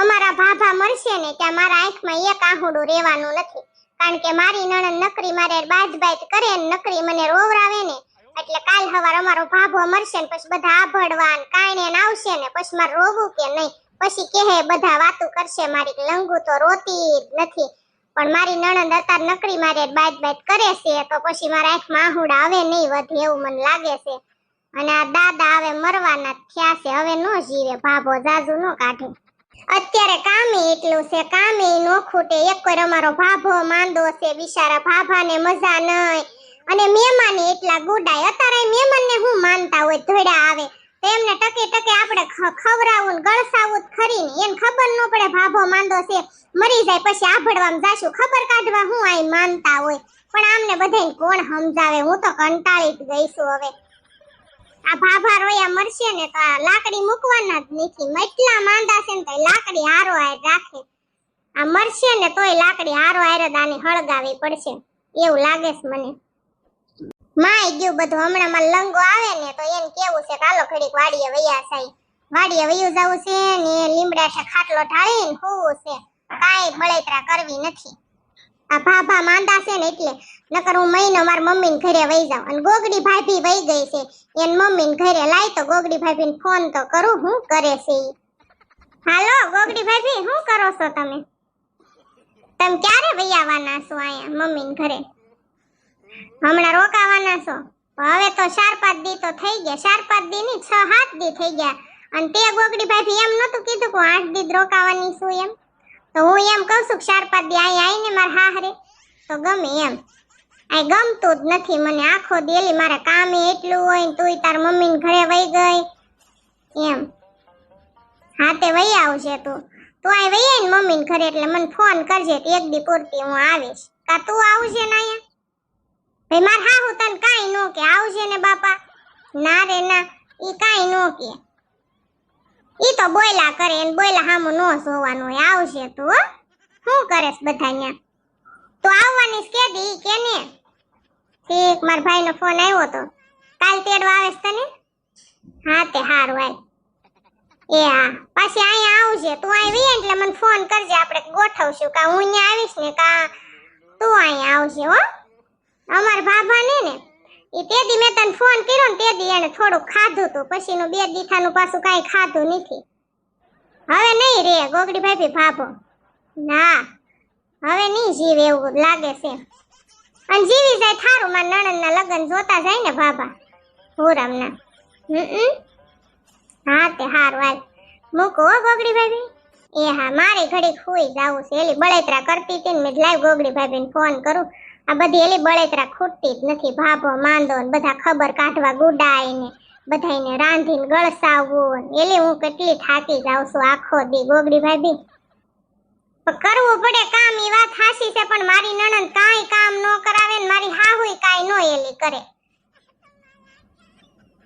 અમારા ભાભા મળશે ને ત્યાં મારા આંખમાં એક આહુડું રહેવાનું નથી. કારણ કે મારી નણંદ નકરી મારે બાજ બાજ કરે ને નકરી મને રોવરાવે ને, એટલે કાલ હવાર અમારો ભાભો મળશે ને, પછી બધા આભડવા ને ને આવશે ને, પછી મારે રોવું કે નહીં? પછી કહે બધા વાતું કરશે મારી લંગુ તો રોતી જ નથી. પણ મારી નણંદ અત્યારે નકરી મારે બાજ બાજ કરે છે, તો પછી મારા આંખમાં આહુડા હવે નહીં વધે એવું મને લાગે છે. અને આ દાદા હવે મરવાના થયા છે, હવે નો જીવે, ભાભો જાજુ નો કાઢે. અત્યારે કામે એટલું છે, કામે નો ખૂટે. એક કોઈ અમારો ભાભો માંદો છે, બિચારા ભાભાને મજા નહીં અને મહેમાન એટલા ગુડાય. અત્યારે મહેમાનને હું માનતા હોય ધોડા આવે. તો એમને ટકે ટકે આપણે ખવરાવું ગળસાવું ખરી ને એને ખબર ન પડે ભાભો માંદો છે. મરી જાય પછી આભડવામાં જાશું. ખબર કાઢવા હું આય માનતા હોય. પણ આમને બધાને કોણ સમજાવે? હું તો કંટાળી જ ગઈ હવે. આ ભાભા રોયા મરશે ને તો આ લાકડી મૂકવાના જ નથી. એટલા માંદા છે ને તો લાકડી હારો હાર રાખે. આ મરશે ને તોય લાકડી હારો હાર દાની હળગાવી પડશે. એવું લાગે છે મને. માય ગયું બધું. હમણાં માં લંગો આવે ને તો એને કેવું છે કાલો ઘડીક વાડીએ વૈયા થાય વાડીએ વયું જવું છે ને લીમડા છે ખાટલો ઢાળીને હોવું છે. કાંઈ બળેતરા કરવી નથી. આ ભાભા માંદા છે ને એટલે. નકર હું મહિનો માર મમ્મીને ઘરે વહી જાઉં. અને ગોગડી ભાભી વહી ગઈ છે. એન મમ્મીને ઘરે લાય તો ગોગડી ભાભીને ફોન તો કરું. હું કરે છે હાલો, ગોગડી ભાભી, શું કરો છો તમે? તમે ક્યારે વહી આવવાના છો અહીંયા મમ્મીને ઘરે? હમણાં રોકાવાના છો? હવે તો ચાર પાંચ દી તો થઈ ગયા. ચાર પાંચ દી ની છ સાત દી થઈ ગયા. અને તે ગોગડી ભાભી એમ નતું કીધું કે આઠ દી રોકાવાની છું એમ? તો હું એમ કહું છું કે ચાર પાંચ દી અહીં આવીને મારા હાહરે. તો ગમે એમ. આ ગમતું જ નથી મને આખો દેલી મારે કામે એટલું હોય ને તુંય તાર મમ્મીને ઘરે વહી ગઈ. એમ. હા તે વહી આવશે તું. તું અહીં વહી આય ને મમ્મીને ઘરે એટલે મને ફોન કરજે તો એક દી પૂરતી હું આવીશ. કા તું આવજે ને અહીંયા ભાઈ, મારા હા હું તને કાંઈ નો કે. આવજે ને બાપા. ના રે, ના. એ કાંઈ નો કે. ઈ તો બોયલા કરે એને બોયલા હામો નો જોવાનું હોય, આવશે તું શું કરેસ બધા અહીંયા તો આવવાની કે દી કે ને. ઠીક માર ભાઈનો ફોન આવ્યો તો, કાલ તેડવા આવેશ તને? હા, તે હાર ભાઈ એ હા, પાછી અહીંયા આવજે, તું આવી એટલે મને ફોન કરજે, આપણે ગોઠવશું. કા હું અહીંયા આવીશ ને કા તું અહીંયા આવજે, હો. અમાર ભાભા ને ને એ તે દી મેં તને ફોન કર્યો ને તે દી એને થોડું ખાધું તું. પછીનું બે દીઠાનું પાછું કાંઈ ખાધું નથી. હવે નહીં રે, ગોગડી ભાભી ભાભો. ના, હવે નહીં જીવે એવું લાગે છે. અને જીવી જાય થારું માં નણંદના લગ્ન જોતા જાય ને ભાભા. હુરમના. હમ હા તે હારું, હાલ. મૂકો હો ગોગડી ભાભી. એ હા, મારે ઘડીક હોઈ જાવું છે. એલી બળેતરા કરતી હતી ને મેં લાઈવ ગોગડી ભાભીને ફોન કરું. આ બધી એલી બળેતરા ખૂટતી જ નથી. ભાભો, માંદો બધા ખબર કાઢવા ગુડાય ને બધાયને રાંધીને ગળસાવવું એલી, હું કેટલી થાકી જાઉં છું આખો દી. ગોગડી ભાભી કરવું પડે કામ એ વાત હાસી છે, પણ મારી નણંદ કાંઈ કામ નો કરાવે ને મારી હાહુય કાંઈ ન એલી કરે.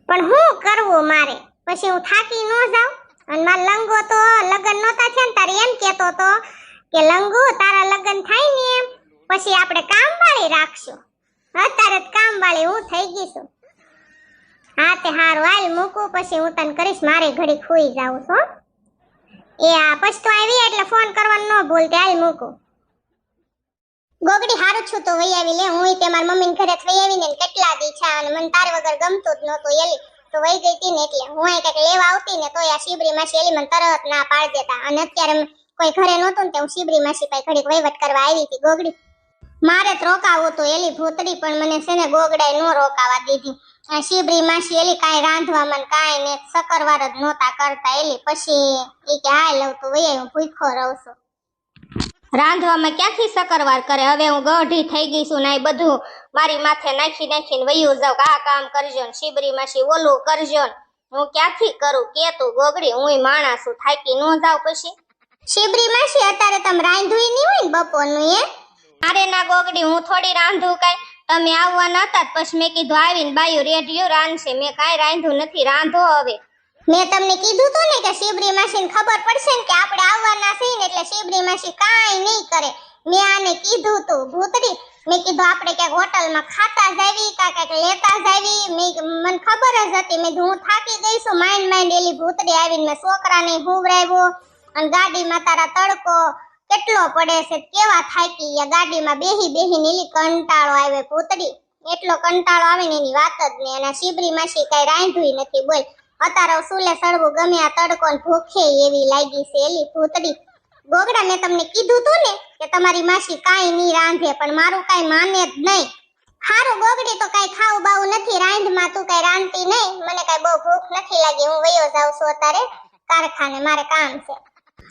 પણ હું કરવું મારે? પછી હું થાકી ન જાઉં? અને મારા લંગો તો લગન નહોતા છે ને, તારે એમ કહેતો તો કે, લંગુ, તારા લગન થાય ને એમ. પછી આપણે કામ વાળી રાખશું. અત્યારે જ કામ વાળી હું થઈ ગઈ છું. હા, તે હારું. હાલ મૂકું, પછી હું તને કરીશ. મારે ઘડી ખુઈ જાઉં છું એ આ પછી તો આવી, એટલે ફોન કરવાનો ન ભૂલતી. હાલ મૂકું. ગોગડી, હારું છું તો વહી આવી લે. હું તે મારી મમ્મીને ઘરે વહી આવીને કેટલા દી છે અને મને તાર વગર ગમતું જ નહોતું. એલી, તો વહી ગઈ હતી ને એટલે હું કંઈક લેવા આવતી ને તોય આ શિબરી માસી એલી મને તરત ના પાડી દેતા. અને અત્યારે કોઈ ઘરે નહોતું ને તે હું શિબરી માસી પાસે ઘડીક વહીવટ કરવા આવી હતી. ગોગડી મારે તો રોકાવું તું એલી ભૂતડી, પણ મને છે ને ગોગડાઈ નો રોકાવા દીધી. આ શિબરી માસી એલી કાંઈ રાંધવામાં કાંઈ ને સકરવાર જ નહોતા કરતા. એલી પછી એ કે હા લઉં તો વૈયા હું ભૂખો રહું છું. રાંધવામાં ક્યાંથી સકરવાર કરે? હવે હું ગઢી થઈ ગઈ છું ને બધું મારી માથે નાખી નાખીને વયું જાઉં આ કામ કરજો ને શિબરી માસી, ઓલું કરજો ને. હું ક્યાંથી કરું? કે તું ગોગડી હું માણસ છું, થાકી ન જાઉં પછી? શિબરી માસી, અત્યારે તમે રાંધવી નહીં હોય ને બપોરનું, એ? અરે ના ગોગડી, હું થોડી રાંધું કાંઈ. તમે આવવાના હતા પછી મેં કીધું આવીને બાયું રેડિયો રાંધશે. મેં કાંઈ રાંધું નથી, રાંધો હવે. મેં તમને કીધું તો ને કે શિબરી માસીને ખબર પડશે ને કે આપણે આવવાના છીએ ને એટલે શિબરી માસી કાંઈ નહીં કરે. મેં આને કીધું તું, ભૂતડી. મેં કીધું આપણે ક્યાંક હોટલમાં ખાતા જાવી કા કાંઈક લેતા જાવી મેં મને ખબર જ હતી. મેં હું થાકી ગઈ છું. માઇન્ડ માઇન્ડ એલી ભૂતડી આવીને મેં છોકરાને હુવરાવ્યો અને ગાડીમાં તારા તડકો કેટલો પડે છે, કેવા થાકી ગયા ગાડીમાં બેહી બેહી નીલી કંટાળો આવે પૂતડી એટલો કંટાળો આવે ને એની વાત જ નહીં. અને શિબરી માસી કઈ રાંધુય નથી, બોલ. અતારો સુલે સડવું ગમે આ તડકો ભૂખે એવી લાગી છે, એલી ભૂતડી ગોગડા, મેં તમને કીધું તું ને કે તમારી માસી કાંઈ નહીં રાંધે, પણ મારું કાંઈ માને જ નહીં. હારું ગોગડી, તો કાંઈ ખાવું બાવું નથી, રાંધમાં તું કાંઈ રાંધતી નહીં. મને કાંઈ બહુ ભૂખ નથી લાગી, હું વયો જાઉં છું અત્યારે કારખાને, મારે કામ છે.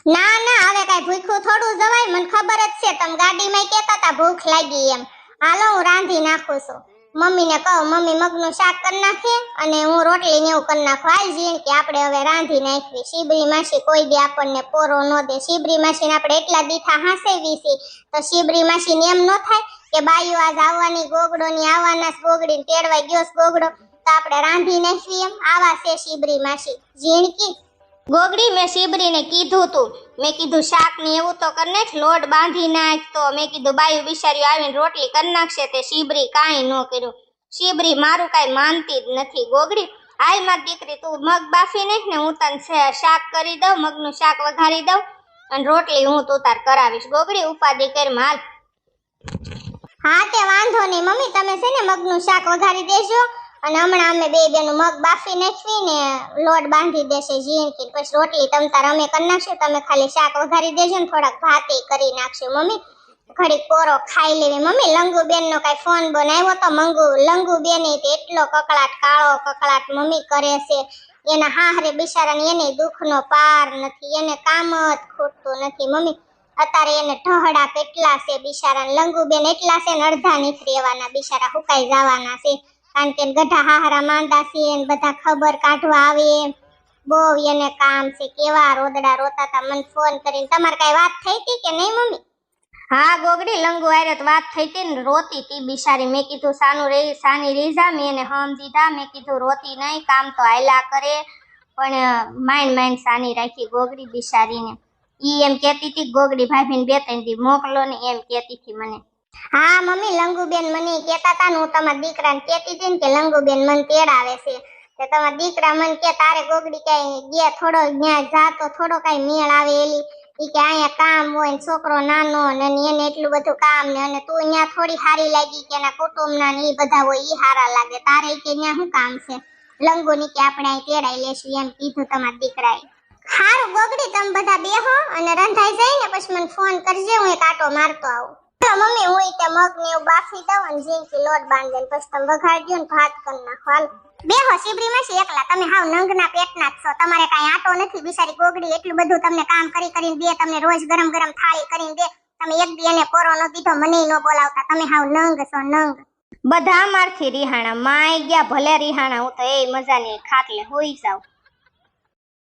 ના ના, હવે કાંઈ ભૂખ્યું થોડું જવાય, મને ખબર જ છે. તમે ગાડીમાં કહેતા હતા, ભૂખ લાગી એમ. હાલો, હું રાંધી નાખું છું. મમ્મીને કહું, મમ્મી, મગનું શાક કરી નાખે અને હું રોટલી ને એવું કરી નાખું. હાલ જીણ કે આપણે હવે રાંધી નાખવી. શીબરી માસી કોઈ દી આપણને પોરો ન દે. શીબરી માસીને આપણે એટલા દીઠા હાંસેવી છે તો શીબરી માસીને એમ ન થાય કે બાયું આજ આવવાની ગોગડો ની આવવાના ગોગડી ગોગડીને તેડવા ગયો ગોગડો. તો આપણે રાંધી નાખવી એમ. આવા છે શીબરી માસી. ઝીણકી ગોગડી મેં શીબરીને કીધું તું. મેં કીધું શાક ને એવું તો કરી નાખ, લોટ બાંધી નાખ. તો મેં કીધું, બાયું બિચારી આવીને રોટલી કરી નાખશે તે શીબરી કાંઈ ન કર્યું. શીબરી મારું કાંઈ માનતી જ નથી. ગોગડી, હાલ મારી દીકરી, તું મગ બાફી નાખ ને હું તને શાક કરી દઉં, મગનું શાક વઘારી દઉં અને રોટલી હું તું તાર કરાવીશ. ગોગડી ઉપાધિ કરી હાલ હા તે વાંધો નહીં. મમ્મી, તમે છે ને મગનું શાક વઘારી દેજો અને હમણાં અમે બે બેનું મગ બાફી નાખવી ને લોટ બાંધી દેશે ઝીણકી પછી રોટલી તમ તાર અમે કરી નાખશું, તમે ખાલી શાક વઘારી દેજો ને થોડાક ભાતે કરી નાખશું, મમ્મી. ઘડીક કોરો ખાઈ લેવી. મમ્મી લંગુ બેન નો કઈ ફોન બનાવ્યો તો મંગુ લંગુ બેન એટલો કકળાટ, કાળો કકળાટ મમ્મી કરે છે. એના હાહરે બિચારાને એને દુઃખનો પાર નથી, એને કામ જ ખૂટતું નથી. મમ્મી, અત્યારે એને ઢહડા કેટલા છે બિચારા લંગુબેન એટલા છે ને અડધા નીકળી એવાના, બિચારા હુકાઈ જવાના છે. કારણ કે ગઢા હાહરા માંદા છે ને બધા ખબર કાઢવા આવે. બહુ એને કામ છે, કેવા રોદડા રોતા હતા મને ફોન કરીને. તમારે કઈ વાત થઈ હતી કે નહીં, મમ્મી? હા, ગોગડી, લંગુ આરે તો વાત થઈ હતી ને રોતી તી બિચારી. મેં કીધું, સાનું રે, સાની રીઝા મેં એને હમ દીધા મેં કીધું, રોતી નહીં, કામ તો આયલા કરે. પણ માઇન્ડ માઇન્ડ સાની રાખી ગોગડી બિચારીને. ઈ એમ કહેતી હતી ગોગડી ભાભીને બે ત્રણ દી મોકલો ને એમ કહેતી હતી મને. હા, મમ્મી, લંગુબેન મને કહેતા હતા હું તમારા દીકરાને કહેતી હતી કે લંગુબેન મને તેડાવે છે. કે તમારા દીકરા મને કે, તારે ગોગડી ક્યાંય ગયા થોડો ત્યાં જાતો થોડો કાંઈ મેળ આવે એલી. એ કે, અહીંયા કામ હોય ને છોકરો નાનો ને એને એટલું બધું કામ ને અને તું અહીંયા થોડી સારી લાગી કે એના કુટુંબના ને એ બધા હોય ઈ સારા લાગે. તારે કે ત્યાં શું કામ છે? લંગોની કે, આપણે અહીં તેડાઈ લેશું. એમ કીધું તમારા દીકરાએ. હારું ગોગડી, તમે બધા બેહો અને રંધાઈ જાય ને પછી મને ફોન કરજે, હું એક આટો મારતો આવું. તો મમ્મી, હું તે ને બાફી દઉં અને ઝીણકી લોટ બાંધી પછી તમે વઘારજો ને ભાત કરી નાખો. હાલ. બેહો, શીબરી માં એકલા? તમે હાવ નંગના પેટના છો. તમારે કાંઈ આટો નથી, બિચારી ગોગડી એટલું બધું તમને કામ કરી કરીને દે, તમને રોજ ગરમ ગરમ થાળી કરીને દે. તમે એક બી એને પોરો ન દીધો મને ન બોલાવતા. તમે હાવ નંગ છો, નંગ. બધા મારથી રિહાણા. માય ગયા, ભલે રિહાણા, હું તો એ મજાની ખાટલે હોઈ જાઉં.